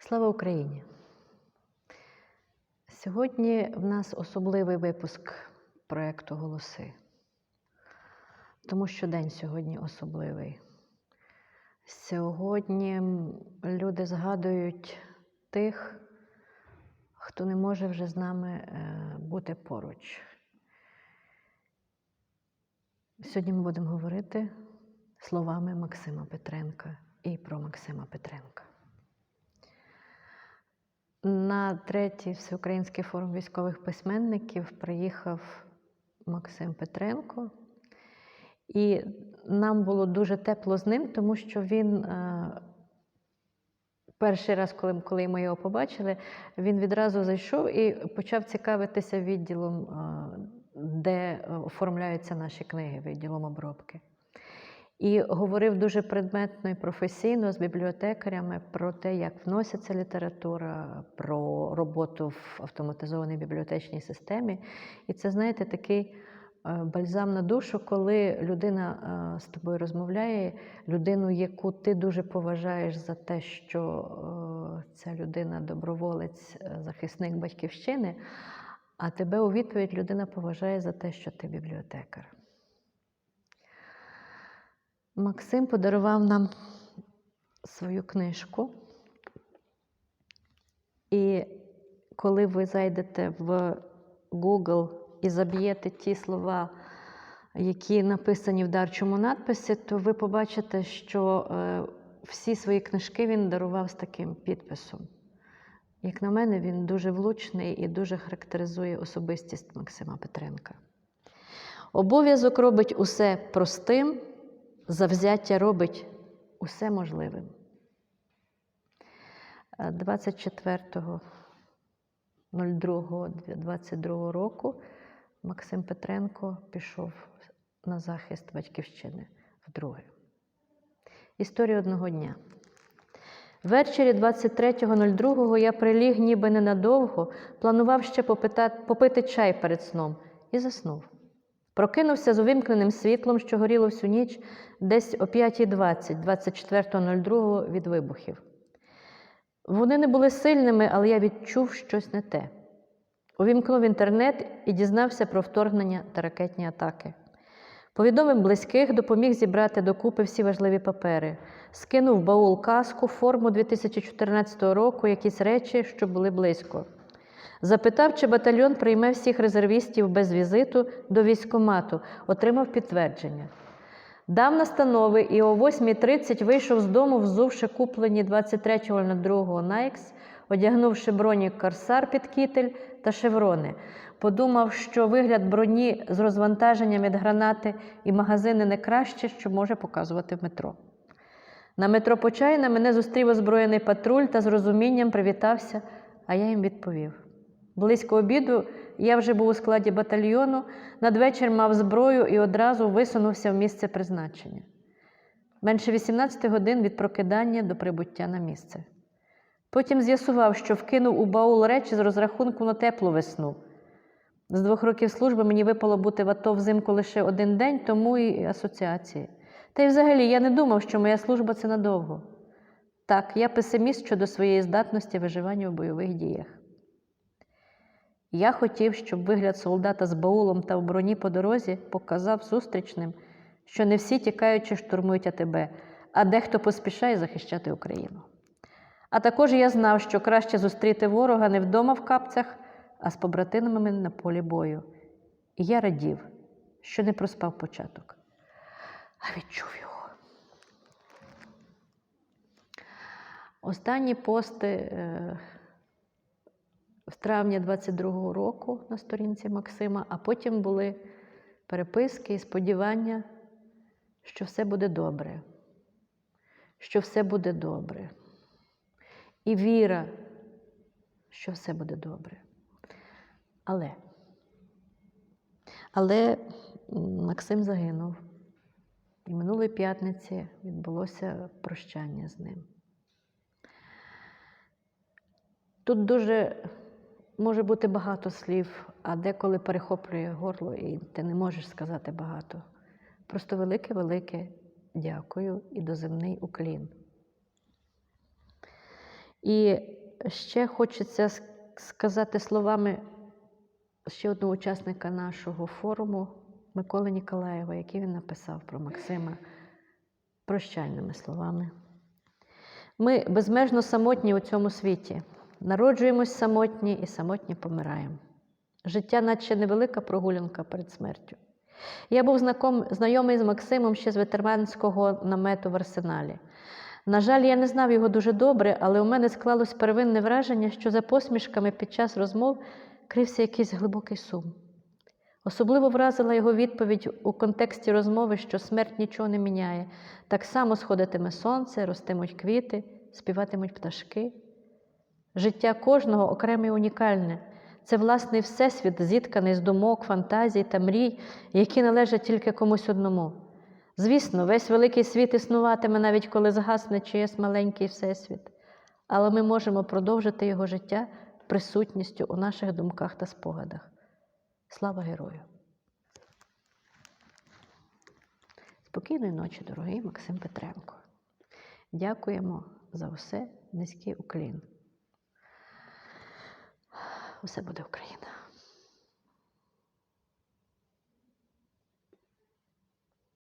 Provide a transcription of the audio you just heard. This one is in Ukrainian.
Слава Україні! Сьогодні в нас особливий випуск проєкту Голоси, тому що день сьогодні особливий. Сьогодні люди згадують тих, хто не може вже з нами е, бути поруч. Сьогодні ми будемо говорити словами Максима Петренка і про Максима Петренка. На третій всеукраїнський форум військових письменників приїхав Максим Петренко, і нам було дуже тепло з ним, тому що він е, перший раз, коли, коли ми його побачили, він відразу зайшов і почав цікавитися відділом, е, де оформляються наші книги, відділом обробки. І говорив дуже предметно і професійно з бібліотекарями про те, як вноситься література, про роботу в автоматизованій бібліотечній системі. І це, знаєте, такий е, бальзам на душу, коли людина е, з тобою розмовляє, людину, яку ти дуже поважаєш за те, що е, ця людина доброволець, захисник батьківщини, а тебе у відповідь людина поважає за те, що ти бібліотекар. Максим подарував нам свою книжку. І коли ви зайдете в Google і заб'єте ті слова, які написані в дарчому надписі, то ви побачите, що е, всі свої книжки він дарував з таким підписом. Як на мене, він дуже влучний і дуже характеризує особистість Максима Петренка. Обов'язок робить усе простим, завзяття робить усе можливим. 24.02.22 року Максим Петренко пішов на захист батьківщини вдруге. Історія одного дня. Ввечері 23.02 я приліг ніби ненадовго, планував ще попитати, попити чай перед сном і заснув. Прокинувся з увімкненим світлом, що горіло всю ніч, десь о 5.20, 24.02 від вибухів. Вони не були сильними, але я відчув щось не те. Увімкнув інтернет і дізнався про вторгнення та ракетні атаки. Повідомив близьких, допоміг зібрати докупи всі важливі папери, скинув баул каску, форму 2014 року, якісь речі, що були близько. Запитав, чи батальйон прийме всіх резервістів без візиту до військомату, отримав підтвердження. Дав настанови і о 8.30 вийшов з дому, взувши куплені 23.02 Найкс, одягнувши броні Корсар під кітель та шеврони. Подумав, що вигляд броні з розвантаженням від гранати і магазини не краще, що може показувати в метро. На метро Почайна мене зустрів озброєний патруль та з розумінням привітався, а я їм відповів. Близько обіду я вже був у складі батальйону, надвечір мав зброю і одразу висунувся в місце призначення. Менше 18 годин від прокидання до прибуття на місце. Потім з'ясував, що вкинув у баул речі з розрахунку на теплу весну. З двох років служби мені випало бути в АТО взимку лише один день, тому і асоціації. Та й взагалі я не думав, що моя служба це надовго. Так, я песиміст щодо своєї здатності виживання в бойових діях. Я хотів, щоб вигляд солдата з баулом та в броні по дорозі показав зустрічним, що не всі тікаючи штурмують АТБ, а дехто поспішає захищати Україну. А також я знав, що краще зустріти ворога не вдома в капцях, а з побратимами на полі бою. І я радів, що не проспав початок, а відчув його. Останні пости е, в травні 22-го року на сторінці Максима, а потім були переписки і сподівання, що все буде добре, що все буде добре. І віра, що все буде добре. Але, але Максим загинув. І минулої п'ятниці відбулося прощання з ним. Тут дуже може бути багато слів, а деколи перехоплює горло, і ти не можеш сказати багато. Просто велике-велике дякую і доземний уклін. І ще хочеться сказати словами ще одного учасника нашого форуму Миколи Ніколаєва, який він написав про Максима прощальними словами. Ми безмежно самотні у цьому світі. Народжуємось самотні і самотні помираємо. Життя, наче невелика прогулянка перед смертю. Я був знаком, знайомий з Максимом ще з ветеранського намету в арсеналі. На жаль, я не знав його дуже добре, але у мене склалось первинне враження, що за посмішками під час розмов крився якийсь глибокий сум. Особливо вразила його відповідь у контексті розмови, що смерть нічого не міняє. Так само сходитиме сонце, ростимуть квіти, співатимуть пташки. Життя кожного окреме і унікальне. Це власний всесвіт, зітканий з думок, фантазій та мрій, які належать тільки комусь одному. Звісно, весь великий світ існуватиме, навіть коли згасне чиєсь маленький всесвіт, але ми можемо продовжити його життя присутністю у наших думках та спогадах. Слава герою! Спокійної ночі, дорогий Максим Петренко. Дякуємо за все, низький уклін. Усе буде Україна.